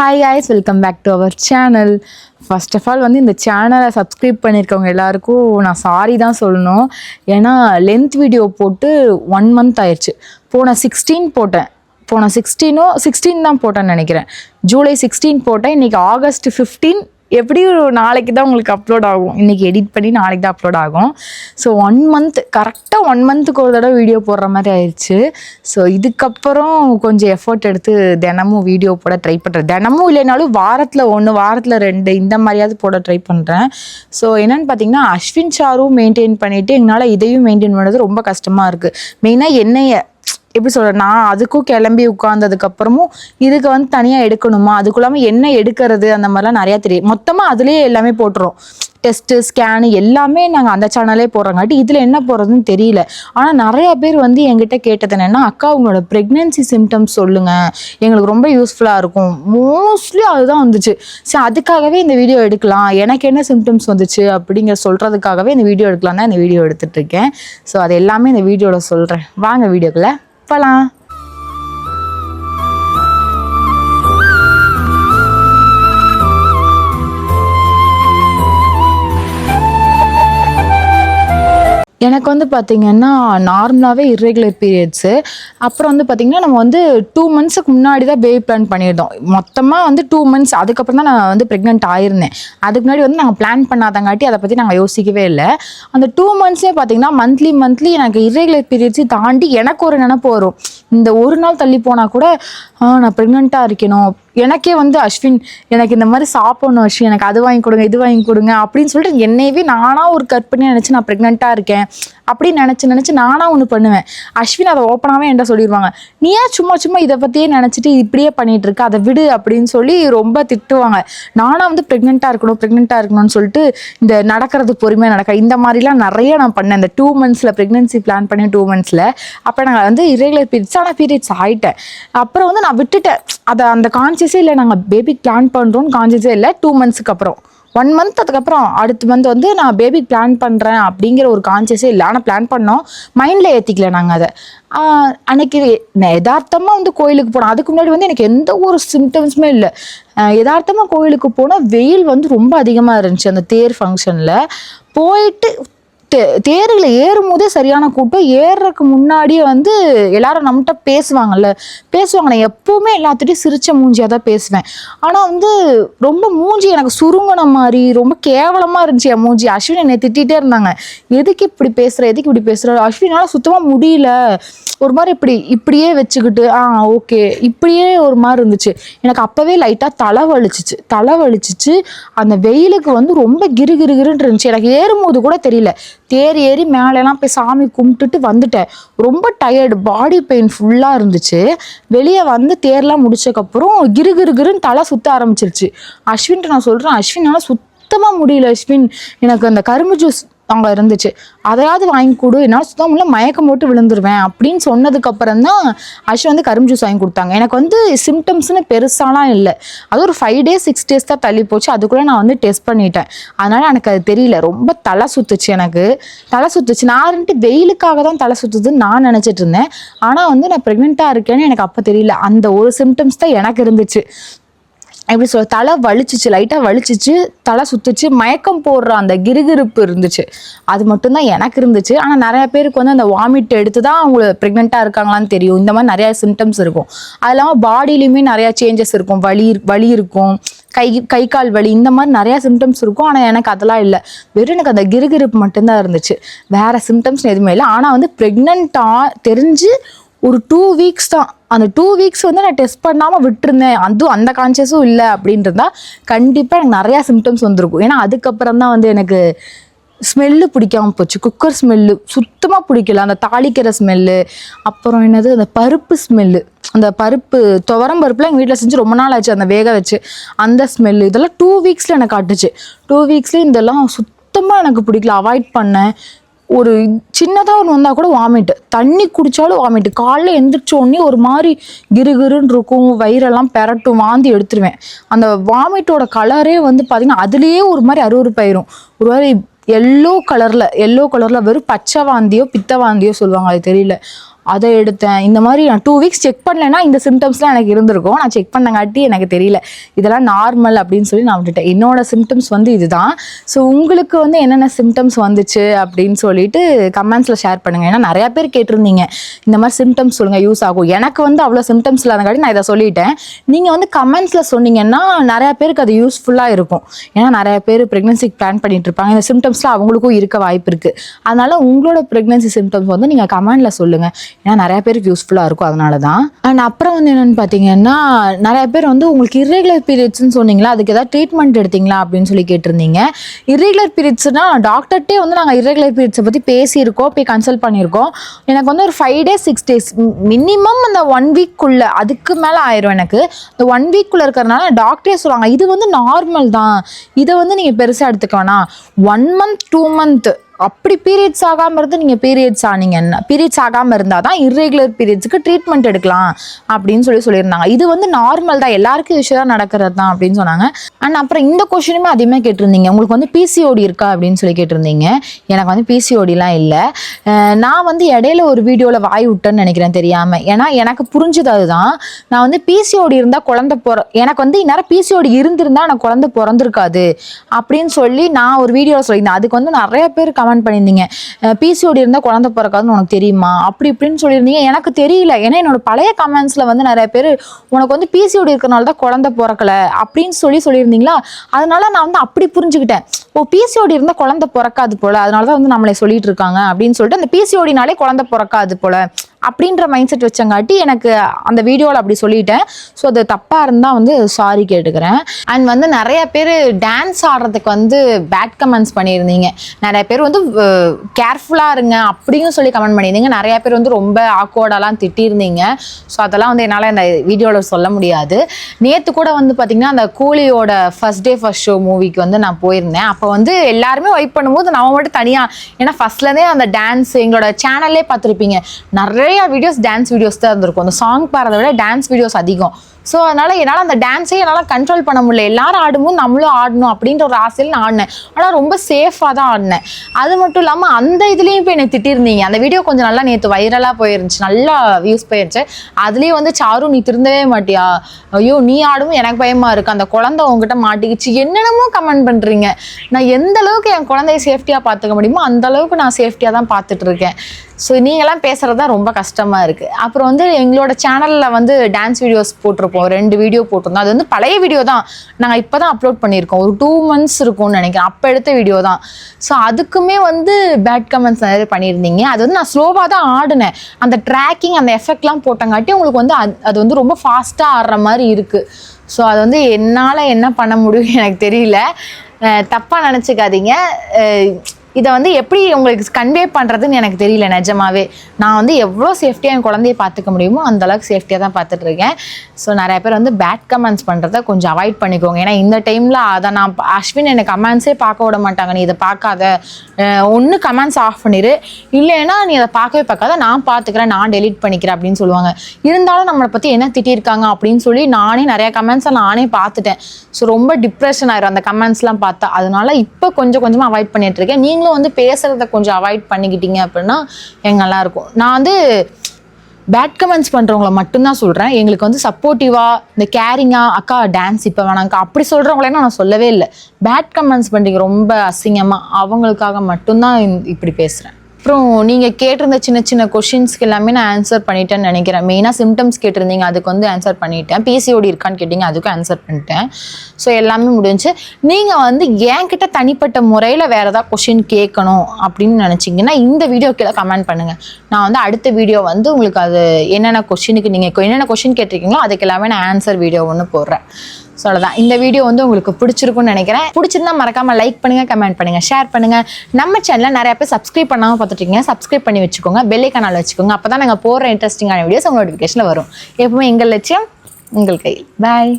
Hi guys welcome back to our channel first of all வந்து இந்த சேனலை subscribe பண்ணியிருக்கவங்க எல்லாருக்கும் நான் சாரி தான் சொல்லணும். ஏன்னா லென்த் வீடியோ போட்டு ஒன் மந்த் ஆயிடுச்சு போன சிக்ஸ்டீன் போட்டேன். போன சிக்ஸ்டீனோ சிக்ஸ்டீன் தான் போட்டேன்னு நினைக்கிறேன். ஜூலை சிக்ஸ்டீன் போட்டேன். இன்றைக்கி ஆகஸ்ட் ஃபிஃப்டீன் எப்படியும் நாளைக்கு தான் உங்களுக்கு அப்லோட் ஆகும். இன்றைக்கி எடிட் பண்ணி நாளைக்கு தான் அப்லோட் ஆகும். ஸோ ஒன் மந்த் கரெக்டாக ஒன் மந்த்துக்கு ஒரு தடவை வீடியோ போடுற மாதிரி ஆயிடுச்சு ஸோ இதுக்கப்புறம் கொஞ்சம் எஃபர்ட் எடுத்து தினமும் வீடியோ போட ட்ரை பண்ணுறேன் தினமும் இல்லைனாலும் வாரத்தில் ஒன்று வாரத்தில் ரெண்டு இந்த மாதிரியாவது போட ட்ரை பண்ணுறேன் ஸோ என்னென்னு பார்த்தீங்கன்னா அஸ்வின் சாரும் மெயின்டைன் பண்ணிவிட்டு எங்களால் இதையும் மெயின்டைன் பண்ணுறது ரொம்ப கஷ்டமாக இருக்குது மெயினாக என்னையை எப்படி சொல்ற நான் அதுக்கும் கிளம்பி உட்கார்ந்ததுக்கு அப்புறமும் இதுக்கு வந்து தனியாக எடுக்கணுமா? அதுக்குள்ளாம என்ன எடுக்கிறது? அந்த மாதிரிலாம் நிறையா தெரியும். மொத்தமாக அதுலேயே எல்லாமே போட்டுரும். டெஸ்ட்டு ஸ்கேனு எல்லாமே நாங்கள் அந்த சேனலே போடுறங்காட்டி இதில் என்ன போடுறதுன்னு தெரியல. ஆனால் நிறையா பேர் வந்து என்கிட்ட கேட்டது என்னென்னா அக்கா உங்களோட ப்ரெக்னென்சி சிம்டம்ஸ் சொல்லுங்கள் எங்களுக்கு ரொம்ப யூஸ்ஃபுல்லாக இருக்கும். மோஸ்ட்லி அதுதான் வந்துச்சு. சரி அதுக்காகவே இந்த வீடியோ எடுக்கலாம். எனக்கு என்ன சிம்டம்ஸ் வந்துச்சு அப்படிங்கிற சொல்கிறதுக்காகவே இந்த வீடியோ எடுக்கலாம் தான் இந்த வீடியோ எடுத்துட்டு இருக்கேன். ஸோ அது எல்லாமே இந்த வீடியோவில் சொல்கிறேன் வாங்க வீடியோக்குள்ளே. போகலாம் எனக்கு வந்து பார்த்திங்கன்னா நார்மலாகவே இர்ரெகுலர் பீரியட்ஸு அப்புறம் வந்து பார்த்திங்கன்னா நம்ம வந்து டூ மந்த்ஸுக்கு முன்னாடி தான் பேபி பிளான் பண்ணியிருந்தோம். மொத்தமாக வந்து டூ மந்த்ஸ் அதுக்கப்புறம் தான் நான் வந்து ப்ரெக்னென்ட் ஆயிருந்தேன். அதுக்கு முன்னாடி வந்து நாங்கள் பிளான் பண்ணாதங்காட்டி அதை பற்றி நாங்கள் யோசிக்கவே இல்லை. அந்த டூ மந்த்ஸ்லேயே பார்த்திங்கன்னா மந்த்லி மந்த்லி எனக்கு இர்ரெகுலர் பீரியட்ஸை தாண்டி எனக்கு ஒரு நினப்பு வரும். இந்த ஒரு நாள் தள்ளி போனால் கூட "ஆ, நான் ப்ரெக்னெண்ட்டாக இருக்கணும். எனக்கே வந்து அஸ்வின் எனக்கு இந்த மாதிரி சாப்பிடணும் அஸ்வின். எனக்கு அது வாங்கி கொடுங்க இது வாங்கி கொடுங்க அப்படின்னு சொல்லிட்டு என்னையவே நானாக ஒரு கற்பனையாக நினச்சி நான் ப்ரெக்னெண்ட்டாக இருக்கேன். அப்படின்னு நினச்சி நினச்சி நானாக ஒன்று பண்ணுவேன். அஸ்வின் அதை ஓப்பனாகவே என்கிட்ட சொல்லிடுவாங்க நீ ஏன் சும்மா சும்மா இதை பற்றியே நினச்சிட்டு இப்படியே பண்ணிகிட்டு இருக்க? அதை விடு அப்படின்னு சொல்லி ரொம்ப திட்டுவாங்க. நானாக வந்து ப்ரெக்னெண்ட்டாக இருக்கணும் ப்ரெக்னெண்ட்டாக இருக்கணும்னு சொல்லிட்டு இந்த நடக்கிறது பொறுமையாக நடக்க இந்த மாதிரிலாம் நிறைய நான் பண்ணேன். இந்த டூ மந்த்ஸில் ப்ரெக்னென்சி பிளான் பண்ணி டூ மந்த்ஸில் அப்போ நான் வந்து இரெகுலர் பீரியட்ஸ் ஆனால் பீரியட்ஸ் ஆகிட்டேன் அப்புறம் வந்து நான் விட்டுட்டேன். அதை அந்த கான்சியஸே இல்லை நாங்கள் பேபி பிளான் பண்ணுறோன்னு கான்சியஸே இல்லை டூ மந்த்ஸுக்கு அப்புறம். ஒன் மந்த் அதுக்கப்புறம் அடுத்த மந்த் வந்து நான் பேபி பிளான் பண்ணுறேன் அப்படிங்கிற ஒரு கான்சியஸே இல்லை. ஆனால் பிளான் பண்ணோம். மைண்டில் ஏற்றிக்கல நாங்கள் அதை. அன்னைக்கு நான் யதார்த்தமாக வந்து கோயிலுக்கு போனோம். அதுக்கு முன்னாடி வந்து எனக்கு எந்த ஒரு சிம்டம்ஸுமே இல்லை. யதார்த்தமாக கோயிலுக்கு போனால் வெயில் வந்து ரொம்ப அதிகமாக இருந்துச்சு. அந்த தேர் ஃபங்க்ஷனில் போயிட்டு தே தேரில் ஏறும்போதே சரியான கூட்டம். ஏறுறதுக்கு முன்னாடியே வந்து எல்லாரும் நம்மகிட்ட பேசுவாங்கல்ல. பேசுவாங்க நான் எப்பவுமே எல்லாத்துட்டையும் சிரிச்ச மூஞ்சியாக தான் பேசுவேன். ஆனால் வந்து ரொம்ப மூஞ்சி எனக்கு சுருங்கின மாதிரி ரொம்ப கேவலமாக இருந்துச்சு என் மூஞ்சி. அஸ்வின் என்னை திட்டிகிட்டே இருந்தாங்க. எதுக்கு இப்படி பேசுகிற எதுக்கு இப்படி பேசுகிற அஸ்வினால் சுத்தமாக முடியல. ஒரு மாதிரி இப்படி இப்படியே வச்சுக்கிட்டு ஆ ஓகே. இப்படியே ஒரு மாதிரி இருந்துச்சு. எனக்கு அப்போவே லைட்டாக தலை வலிச்சிச்சு. தலை வலிச்சிச்சு. அந்த வெயிலுக்கு வந்து ரொம்ப கிரு கிருகிருன்னு இருந்துச்சு. எனக்கு ஏறும்போது கூட தெரியல. தேர் ஏறி மேலெல்லாம் போய் சாமி கும்பிட்டுட்டு வந்துட்டேன். ரொம்ப டயர்டு பாடி பெயின் ஃபுல்லாக இருந்துச்சு. வெளியே வந்து தேர்லாம் முடிச்சக்கப்புறம் கிரு கிரு கிருன்னு தலை சுத்த ஆரம்பிச்சிருச்சு. அஸ்வின்ட்டு நான் சொல்கிறேன் அஸ்வினால சுத்தமாக முடியல அஸ்வின். எனக்கு அந்த கரும்பு ஜூஸ் அங்கே இருந்துச்சு. அதையாவது வாங்கி கொடு என்னால் சுத்தம் இல்லை மயக்கம் போட்டு விழுந்துருவேன் அப்படின்னு சொன்னதுக்கப்புறம் தான் அஷ் வந்து கரும்பு ஜூஸ் வாங்கி கொடுத்தாங்க. எனக்கு வந்து சிம்டம்ஸ்னு பெருசாலாம் இல்லை. அது ஒரு ஃபைவ் டேஸ் சிக்ஸ் டேஸ் தான் தள்ளி போச்சு. அதுக்குள்ளே நான் வந்து டெஸ்ட் பண்ணிட்டேன். அதனால் எனக்கு அது தெரியல. ரொம்ப தலை சுத்துச்சு எனக்கு. தலை சுத்துச்சு. நான் வந்துட்டு வெயிலுக்காக தான் தலை சுத்துதுன்னு நான் நினச்சிட்டு இருந்தேன். ஆனால் வந்து நான் ப்ரெக்னெண்ட்டாக இருக்கேன்னு எனக்கு அப்போ தெரியல. அந்த ஒரு சிம்டம்ஸ் தான் எனக்கு இருந்துச்சு. எப்படி சொல்ல தலை வலிச்சிச்சு லைட்டாக வலிச்சிச்சு தலை சுத்துச்சு மயக்கம் போடுற அந்த கிருகிருப்பு இருந்துச்சு. அது மட்டும்தான் எனக்கு இருந்துச்சு. ஆனால் நிறைய பேருக்கு வந்து அந்த வாமிட் எடுத்து தான் அவங்க ப்ரெக்னெண்ட்டாக இருக்காங்களான்னு தெரியும். இந்த மாதிரி நிறைய சிம்டம்ஸ் இருக்கும். அது இல்லாமல் பாடியிலையுமே நிறையா சேஞ்சஸ் இருக்கும். வலி வலி இருக்கும். கை கை கால் வலி இந்த மாதிரி நிறையா சிம்டம்ஸ் இருக்கும். ஆனால் எனக்கு அதெல்லாம் இல்லை. வெறும் எனக்கு அந்த கிருகிருப்பு மட்டும்தான் இருந்துச்சு. வேறு சிம்டம்ஸ் எதுவுமே இல்லை. ஆனால் வந்து ப்ரெக்னெண்ட்டாக தெரிஞ்சு ஒரு டூ வீக்ஸ் தான் அந்த டூ வீக்ஸ் வந்து நான் டெஸ்ட் பண்ணாமல் விட்டுருந்தேன். அதுவும் அந்த கான்சியஸும் இல்லை அப்படின்றதா கண்டிப்பாக எனக்கு நிறையா சிம்டம்ஸ் வந்திருக்கும். ஏன்னா அதுக்கப்புறம் தான் வந்து எனக்கு ஸ்மெல்லு பிடிக்காம போச்சு. குக்கர் ஸ்மெல்லு சுத்தமாக பிடிக்கல. அந்த தாளிக்கிற ஸ்மெல்லு அப்புறம் என்னது? அந்த பருப்பு ஸ்மெல்லு அந்த பருப்பு துவரம் பருப்புலாம் எங்கள் வீட்டில் செஞ்சு ரொம்ப நாள் ஆச்சு. அந்த வேக வச்சு அந்த ஸ்மெல்லு இதெல்லாம் டூ வீக்ஸில் எனக்கு காட்டுச்சு. டூ வீக்ஸ்லேயும் இதெல்லாம் சுத்தமாக எனக்கு பிடிக்கல. அவாய்ட் பண்ணேன். ஒரு சின்னதாக ஒன்று வந்தால் கூட வாமிட்டு தண்ணி குடித்தாலும் வாமிட்டு காலைல எந்திரிச்ச உடனே ஒரு மாதிரி கிருகிருன்னு இருக்கும். வயிறெல்லாம் பெரட்டும். வாந்தி எடுத்துருவேன். அந்த வாமிட்டோட கலரே வந்து பார்த்திங்கன்னா அதுலேயே ஒரு மாதிரி அறுவறுப்பாயிரும் ஒரு மாதிரி எல்லோ கலரில் எல்லோ கலரில் வெறும் பச்சை வாந்தியோ பித்த வாந்தியோ சொல்லுவாங்க அது தெரியல. அதை எடுத்தேன். இந்த மாதிரி நான் டூ வீக்ஸ் செக் பண்ணலைன்னா இந்த சிம்டம்ஸ்லாம் எனக்கு இருந்திருக்கும். நான் செக் பண்ணங்காட்டி எனக்கு தெரியல. இதெல்லாம் நார்மல் அப்படின்னு சொல்லி நான் விட்டுட்டேன். என்னோட சிம்டம்ஸ் வந்து இதுதான். ஸோ உங்களுக்கு வந்து என்னென்ன சிம்டம்ஸ் வந்துச்சு அப்படின்னு சொல்லிட்டு கமெண்ட்ஸில் ஷேர் பண்ணுங்கள் ஏன்னா நிறைய பேர் கேட்டிருந்தீங்க. இந்த மாதிரி சிம்டம்ஸ் சொல்லுங்கள் யூஸ் ஆகும். எனக்கு வந்து அவ்வளோ சிம்டம்ஸ் இல்லாதங்காட்டி நான் இதை சொல்லிட்டேன். நீங்கள் வந்து கமெண்ட்ஸில் சொன்னீங்கன்னா நிறையா பேருக்கு அது யூஸ்ஃபுல்லாக இருக்கும். ஏன்னா நிறைய பேர் ப்ரெக்னன்சிக்கு பிளான் பண்ணிட்டு இருப்பாங்க. இந்த சிம்டம்ஸ்லாம் அவங்களுக்கும் இருக்க வாய்ப்பு இருக்குது அதனால் உங்களோட ப்ரெக்னன்சி சிம்டம்ஸ் வந்து நீங்கள் கமெண்டில் சொல்லுங்கள் ஏன்னா நிறைய பேருக்கு யூஸ்ஃபுல்லாக இருக்கும் அதனால தான் அண்ட் அப்புறம் வந்து என்னென்னு பார்த்தீங்கன்னா நிறைய பேர் வந்து உங்களுக்கு irregular பீரியட்ஸ்னு சொன்னீங்களா அதுக்கு ஏதாவது ட்ரீட்மெண்ட் எடுத்தீங்களா அப்படின்னு சொல்லி கேட்டிருந்தீங்க. Irregular பீரியட்ஸ்னால் டாக்டர்கிட்டே வந்து நாங்கள் irregular பீரியட்ஸை பற்றி பேசியிருக்கோம் போய் கன்சல்ட் பண்ணியிருக்கோம். எனக்கு வந்து ஒரு five days six days minimum அந்த ஒன் வீக்குள்ளே அதுக்கு மேலே ஆயிரும் எனக்கு. இந்த ஒன் வீக்குள்ளே இருக்கிறதுனால டாக்டரே சொல்லுவாங்க இது வந்து நார்மல் தான். இதை வந்து நீங்கள் பெருசாக எடுத்துக்க வேணாம். ஒன் மந்த் டூ மந்த் அப்படி பீரியட்ஸ் ஆகாமல் இருந்து நீங்கள் பீரியட்ஸ் ஆனீங்கன்னா பீரியட்ஸ் ஆகாமல் இருந்தால் தான் இர்ரெகுலர் பீரியட்ஸுக்கு ட்ரீட்மெண்ட் எடுக்கலாம் அப்படின்னு சொல்லி சொல்லியிருந்தாங்க. இது வந்து நார்மல் தான். எல்லாருக்கும் யூஸ்வலாக நடக்கிறது தான் அப்படின்னு சொன்னாங்க. அண்ட் அப்புறம் இந்த கொஷினுமே அதிகமாக கேட்டிருந்தீங்க. உங்களுக்கு வந்து பிசிஓடி இருக்கா அப்படின்னு சொல்லி கேட்டிருந்தீங்க. எனக்கு வந்து பிசிஓடிலாம் இல்லை. நான் வந்து இடையில ஒரு வீடியோவில் வாய் விட்டேன்னு நினைக்கிறேன் தெரியாமல் ஏன்னா எனக்கு புரிஞ்சது அதுதான். நான் வந்து பிசிஓடி இருந்தால் குழந்த பிற எனக்கு வந்து இந்நேரம் பிசிஓடி இருந்திருந்தால் எனக்கு குழந்தை பிறந்திருக்காது அப்படின்னு சொல்லி நான் ஒரு வீடியோவில் சொல்லியிருந்தேன். அதுக்கு வந்து நிறைய பேர் கமெண்ட் பண்ணியிருந்தீங்க. பிசிஓடி இருந்தால் குழந்தை பிறக்காதுன்னு உனக்கு தெரியுமா? அப்படி இப்படின்னு சொல்லியிருந்தீங்க. எனக்கு தெரியல. ஏன்னா என்னோட பழைய கமெண்ட்ஸில் வந்து நிறைய பேர் உனக்கு வந்து பிசிஓடி இருக்கிறனால தான் குழந்தை பிறக்கல அப்படின்னு சொல்லி சொல்லியிருந்தீங்களா? அதனால நான் வந்து அப்படி புரிஞ்சுக்கிட்டேன். ஓ பிசிஓடி இருந்தால் குழந்தை பிறக்காது போல. அதனால தான் வந்து நம்மளை சொல்லிட்டு இருக்காங்க அப்படின்னு சொல்லிட்டு அந்த பிசிஓடினாலே குழந்தை பிறக்காது போல. அப்படின்ற மைண்ட் செட் வச்சங்காட்டி எனக்கு அந்த வீடியோவில் அப்படி சொல்லிட்டேன். ஸோ அது தப்பாக இருந்தால் வந்து சாரி கேட்டுக்கிறேன். அண்ட் வந்து நிறைய பேர் டான்ஸ் ஆடுறதுக்கு வந்து பேட் கமெண்ட்ஸ் பண்ணியிருந்தீங்க. நிறைய பேர் வந்து கேர்ஃபுல்லாக இருங்க அப்படின்னு சொல்லி கமெண்ட் பண்ணியிருந்தீங்க. நிறைய பேர் வந்து ரொம்ப ஆக்வர்டாலாம் திட்டியிருந்தீங்க. ஸோ அதெல்லாம் வந்து என்னால் இந்த வீடியோவில் சொல்ல முடியாது. நேற்று கூட வந்து பார்த்திங்கன்னா அந்த கூலியோட ஃபர்ஸ்ட் டே ஃபர்ஸ்ட் ஷோ மூவிக்கு வந்து நான் போயிருந்தேன். அப்போ வந்து எல்லாருமே வைப் பண்ணும்போது நான் மட்டும் தனியாக ஏன்னா ஃபர்ஸ்ட்லேருந்தே அந்த டான்ஸ் எங்களோட சேனல்லே பார்த்துருப்பீங்க. நிறைய நிறையா வீடியோஸ் டான்ஸ் வீடியோஸ் தான் இருந்திருக்கும். அந்த சாங் பாடுறத விட டான்ஸ் வீடியோஸ் அதிகம். ஸோ அதனால் என்னால் அந்த டான்ஸே என்னால் கண்ட்ரோல் பண்ண முடியல. எல்லாரும் ஆடும்போது நம்மளும் ஆடணும் அப்படின்ற ஒரு ஆசையில் நான் ஆடினேன். ஆனால் ரொம்ப சேஃபாக தான் ஆடினேன். அது மட்டும் இல்லாமல் அந்த இதுலேயும் போய் என்னை திட்டிருந்தீங்க. அந்த வீடியோ கொஞ்சம் நல்லா நேற்று வைரலாக போயிருந்துச்சு. நல்லா வியூஸ் போயிருச்சு அதுலேயும் வந்து சாரு நீ திருந்தவே மாட்டியா? ஐயோ நீ ஆடும் எனக்கு பயமாக இருக்குது அந்த குழந்தை உங்ககிட்ட மாட்டிக்கிச்சு. என்னென்னமோ கமெண்ட் பண்ணுறீங்க நான் எந்த அளவுக்கு என் குழந்தைய சேஃப்டியாக பார்த்துக்க முடியுமோ அந்த அளவுக்கு நான் சேஃப்டியாக தான் பார்த்துட்டு இருக்கேன். ஸோ நீங்களாம் பேசுகிறது தான் ரொம்ப கஷ்டமாக இருக்குது அப்புறம் வந்து எங்களோட சேனலில் வந்து டான்ஸ் வீடியோஸ் போட்டிருப்போம். ரெண்டு வீடியோ போட்டிருந்தோம். அது வந்து பழைய வீடியோ தான். நாங்கள் இப்போ தான் அப்லோட் பண்ணியிருக்கோம். ஒரு டூ மந்த்ஸ் இருக்கும்னு நினைக்கிறேன். அப்போ எடுத்த வீடியோ தான். ஸோ அதுக்குமே வந்து பேட் கமெண்ட்ஸ் நிறைய பண்ணியிருந்தீங்க. அது வந்து நான் ஸ்லோவாக தான் ஆடினேன். அந்த ட்ராக்கிங் அந்த எஃபெக்ட்லாம் போட்டங்காட்டி உங்களுக்கு வந்து அது அது வந்து ரொம்ப ஃபாஸ்ட்டாக ஆடுற மாதிரி இருக்குது ஸோ அது வந்து என்னால் என்ன பண்ண முடியும் எனக்கு தெரியல. தப்பாக நினச்சிக்காதீங்க. இதை வந்து எப்படி உங்களுக்கு கன்வே பண்ணுறதுன்னு எனக்கு தெரியல நிஜமாவே. நான் வந்து எவ்வளோ சேஃப்டியாக என் குழந்தைய பார்த்துக்க முடியுமோ அந்த அளவுக்கு சேஃப்டியாக தான் பார்த்துட்ருக்கேன் ஸோ நிறைய பேர் வந்து பேட் கமெண்ட்ஸ் பண்ணுறத கொஞ்சம் அவாய்ட் பண்ணிக்கோங்க. ஏன்னா இந்த டைமில் அதை நான் அஸ்வின் எனக்கு கமெண்ட்ஸே பார்க்க விட மாட்டாங்க. நீ இதை பார்க்காத. ஒன்று கமெண்ட்ஸ் ஆஃப் பண்ணிடு இல்லைன்னா நீ அதை பார்க்கவே பார்க்காத. நான் பார்த்துக்கிறேன் நான் டெலீட் பண்ணிக்கிறேன் அப்படின்னு சொல்லுவாங்க. இருந்தாலும் நம்மளை பற்றி என்ன திட்டியிருக்காங்க அப்படின்னு சொல்லி நானே நிறைய கமெண்ட்ஸை நானே பார்த்துட்டேன். ஸோ ரொம்ப டிப்ரெஷன் ஆயிரும் அந்த கமெண்ட்ஸ்லாம் பார்த்தா. அதனால இப்போ கொஞ்சம் கொஞ்சமாக அவாய்ட் பண்ணிட்டு இருக்கேன். நீங்களும் வந்து பேசுகிறத கொஞ்சம் அவாய்ட் பண்ணிக்கிட்டீங்க அப்படின்னா எங்க நல்லாயிருக்கும். நான் வந்து பேட் கமெண்ட்ஸ் பண்ணுறவங்கள மட்டும்தான் சொல்கிறேன் எங்களுக்கு வந்து சப்போர்ட்டிவாக இந்த கேரிங்காக அக்கா டான்ஸ் இப்போ வேணாங்க்கா அப்படி சொல்கிறவங்களே நான் சொல்லவே இல்லை. பேட் கமெண்ட்ஸ் பண்ணுறீங்க ரொம்ப அசிங்கமாக அவங்களுக்காக மட்டும்தான் இப்படி பேசுகிறேன் அப்புறம் நீங்கள் கேட்டிருந்த சின்ன சின்ன கொஷின்ஸ்க்கு எல்லாமே நான் ஆன்சர் பண்ணிட்டேன்னு நினைக்கிறேன். மெயினாக சிம்டம்ஸ் கேட்டிருந்தீங்க அதுக்கு வந்து ஆன்சர் பண்ணிட்டேன். பிசிஓடி இருக்கான்னு கேட்டிங்க அதுக்கும் ஆன்சர் பண்ணிட்டேன். ஸோ எல்லாமே முடிஞ்சு நீங்கள் வந்து என்கிட்ட தனிப்பட்ட முறையில் வேறு ஏதாவது கொஷின் கேட்கணும் அப்படின்னு நினச்சிங்கன்னா இந்த வீடியோ கீழே கமெண்ட் பண்ணுங்கள் நான் வந்து அடுத்த வீடியோ வந்து உங்களுக்கு அது என்னென்ன கொஷினுக்கு நீங்கள் என்னென்ன கொஷின் கேட்டிருக்கீங்களோ அதுக்கு எல்லாமே நான் ஆன்சர் வீடியோ ஒன்று போடுறேன். ஸோ அவ்வளோதான் இந்த வீடியோ வந்து உங்களுக்கு பிடிச்சிருக்கும்னு நினைக்கிறேன். பிடிச்சிருந்தா மறக்காமல் லைக் பண்ணுங்கள் கமெண்ட் பண்ணுங்கள் ஷேர் பண்ணுங்கள் நம்ம சேனலில் நிறைய பேர் சப்ஸ்கிரைப் பண்ணாமல் பார்த்துட்டீங்க சப்ஸ்கிரைப் பண்ணி வச்சுக்கோங்க. பெல் கனால் வச்சுக்கோங்க. அப்போ தான் நாங்கள் போடுற இன்ட்ரெஸ்டிங்கான வீடியோஸ் உங்கள் நோட்டிஃபிகேஷனில் வரும். எப்பவுமே எங்கள் லட்சியம் உங்கள் கையில். பாய்